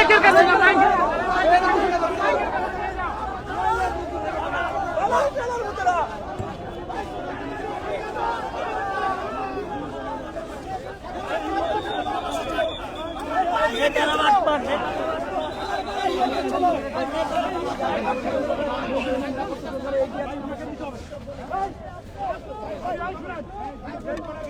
এই বাইকের কাছে না বাইক আরে কি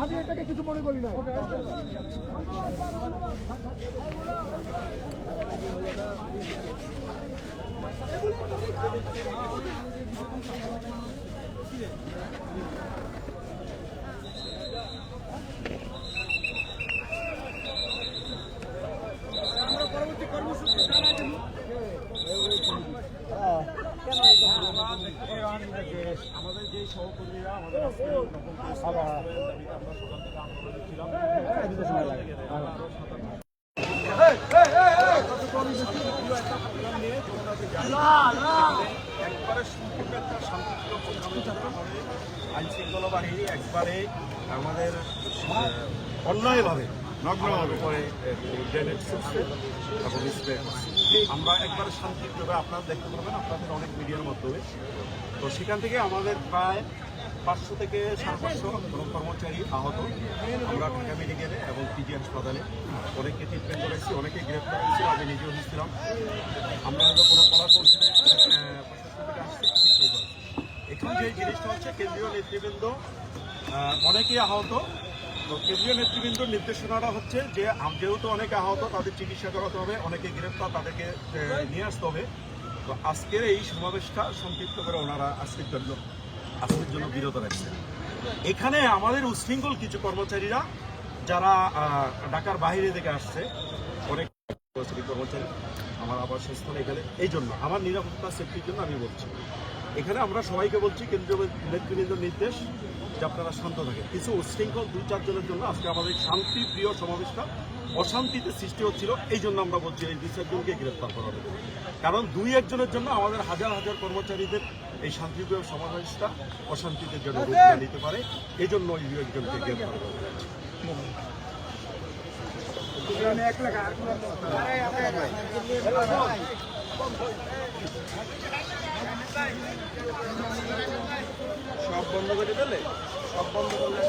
আমি এটাকে কিছু মনে করি না আমাদের যে সহকর্মীরা আমাদের আজকে নবম কেস দাবিতে আমরা সকাল থেকে আন্দোলনে ছিলাম একবারে বাহিনী একবারে আমাদের অন্যায়ভাবে নগ্নভাবে করছে আমরা একবারে শান্তিপূর্ণভাবে আপনারা দেখতে পারবেন, আপনাদের অনেক মিডিয়ার মাধ্যমে। তো সেখান থেকে আমাদের প্রায় পাঁচশো থেকে সাড়ে পাঁচশো কর্মচারী আহত। আমরা ঢাকা মেডিকেলে এবং পিজি হাসপাতালে অনেককে ট্রিটমেন্ট করেছি অনেকে গ্রেপ্তার হয়েছিল আমি নিজেও হয়েছিলাম আমরা কোনো করেছি। এখন যে জিনিসটা হচ্ছে, কেন্দ্রীয় নেতৃবৃন্দ অনেকেই আহত। তো কেন্দ্রীয় নেতৃবৃন্দর নির্দেশনাটা হচ্ছে যে যেহেতু অনেকে আহত, তাদের চিকিৎসা করাতে হবে, অনেকে গ্রেপ্তার, তাদেরকে নিয়ে আসতে হবে। তো আজকের এই সমাবেশটা সংক্ষিপ্ত করে ওনারা আজকের জন্য আজকের জন্য বিরত রাখছে। এখানে আমাদের উশৃঙ্খল কিছু কর্মচারীরা যারা ঢাকার বাইরে থেকে আসছে, অনেক কর্মচারী আমার আবাসস্থলে এখানে। এই জন্য আমার নিরাপত্তা সেফটির জন্য আমি বলছি। এখানে আমরা সবাইকে বলছি, কেন্দ্রীয় নেতৃবৃন্দের নির্দেশ যে আপনারা শান্ত থাকেন। কিছু উচ্ছৃঙ্খল দুই চারজনের জন্য আজকে আমাদের শান্তি প্রিয় সমাবেশটা অশান্তিতে সৃষ্টি হচ্ছিল। এই জন্য আমরা বলছি, এই দুই, চারজনকে গ্রেপ্তার করা হবে। কারণ দুই, একজনের জন্য আমাদের হাজার হাজার কর্মচারীদের এই শান্তিপ্রিয় সমাবেশটা অশান্তিতে জন্য রূপ না নিতে পারে এই জন্য একজনকে গ্রেপ্তার করা সব বন্ধ করে দিলে? সব বন্ধ করলে?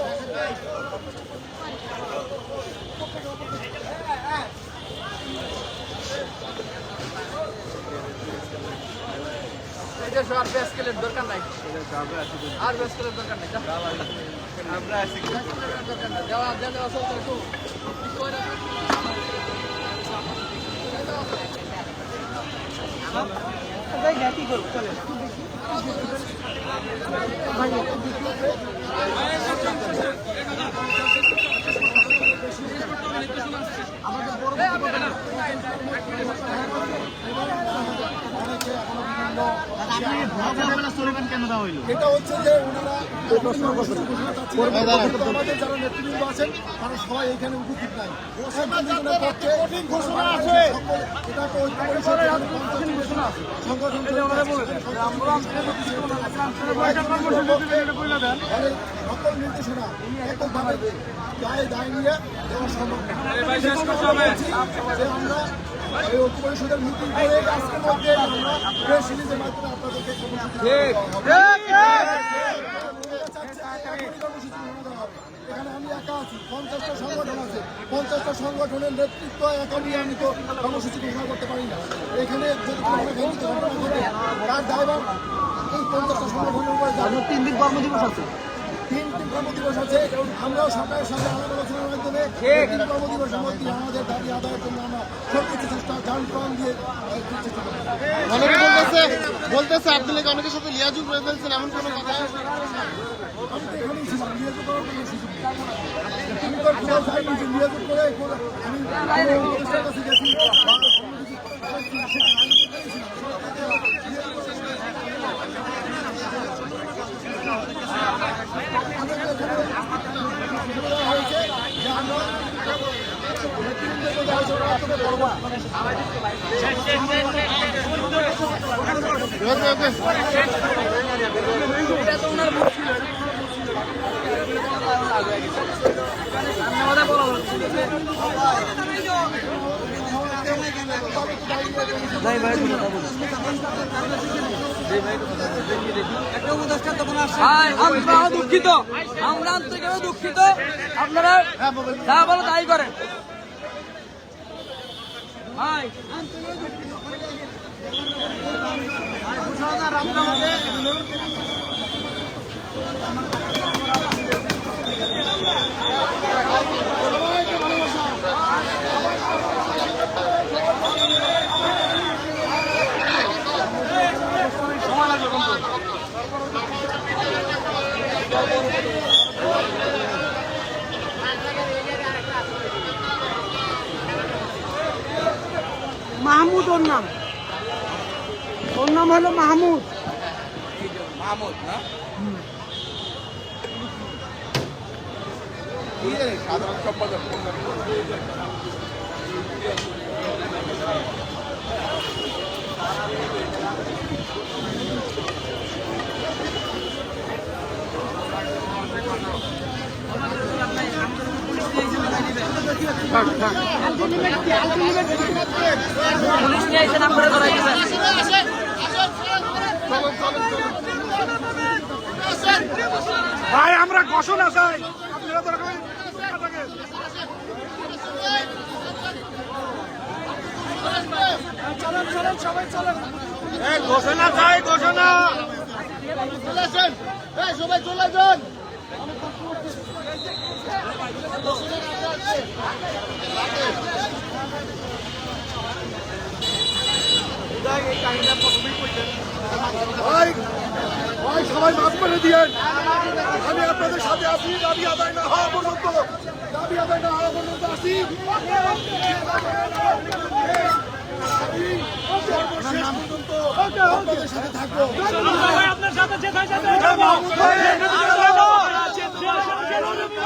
এটা সব বেসকেলের দরকার নাই আর বেসকেলের দরকার নাই যা। আমরা আছি বেসকেলের দরকার নাই দেওয়া দেওয়া দেওয়া চলতে একটু এটা হচ্ছে যে ওনারা আমাদের যারা নেতৃবৃন্দ আছেন তারা সবাই এখানে উপস্থিত নাই। সকল নির্দেশনা এককভাবে দায় দায় নিয়ে দেওয়া সম্ভব আমরা এই আমি একা আছি পঞ্চাশটা সংগঠন পঞ্চাশটা সংগঠনের নেতৃত্ব একা নিয়ে আমি তো কর্মসূচি ঘোষণা করতে পারি না এখানে যদি তার দায়ভার এই পঞ্চাশটা সংগঠনের উপরে তিন দিন কর্মদিবস আছে। তিন দিন কর্মদিবস আছে আমরাও সরকারের সাথে আলাপ আলোচনার মাধ্যমে তিন কর্মদিবসের মধ্যে আমাদের দাবি আদায়ের জন্য আমরা সর্বোচ্চ চেষ্টা যান প্রাণ দিয়ে চেষ্টা করব। অনেকে বলতেছে বলতেছে আব্দুল অনেকের সাথে লিয়াজু করে ফেলছেন এমন কোনো কথা? আমি তো এখানেই ছিলাম করার কোনো সুযোগ তুমি তো করে কাছে গেছি আমি আমাদের এখানে সুবিধা হয়েছে যে আমরা দুঃখিত। আমরা আন্তরিকভাবে দুঃখিত। আপনারা যা বলো তাই করেন। ভাই। মাহমুদ ওর নাম। ওর নাম হলো মাহমুদ। সাধারণ সম্পাদক। পুলিশ নিয়ে ভাই আমরা ঘোষণা চাই আপনারা দরকার হলে থাকেন। এই ঘোষণা চাই ঘোষণা সবাই চলে যান। ভাই ভাই সবাই মাফ করে দিয়েন। আমি আপনাদের সাথে আছি দাবি আদায় না হওয়া পর্যন্ত দাবি আদায় না হওয়া পর্যন্ত পর্যন্ত আপনাদের সাথে থাকব। আপনার সাথে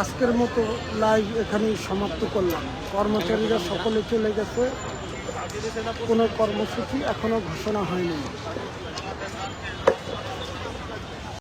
আজকের মতো লাইভ এখানে সমাপ্ত করলাম। কর্মচারীরা সকলে চলে গেছে। কোনো কর্মসূচি এখনও ঘোষণা হয়নি।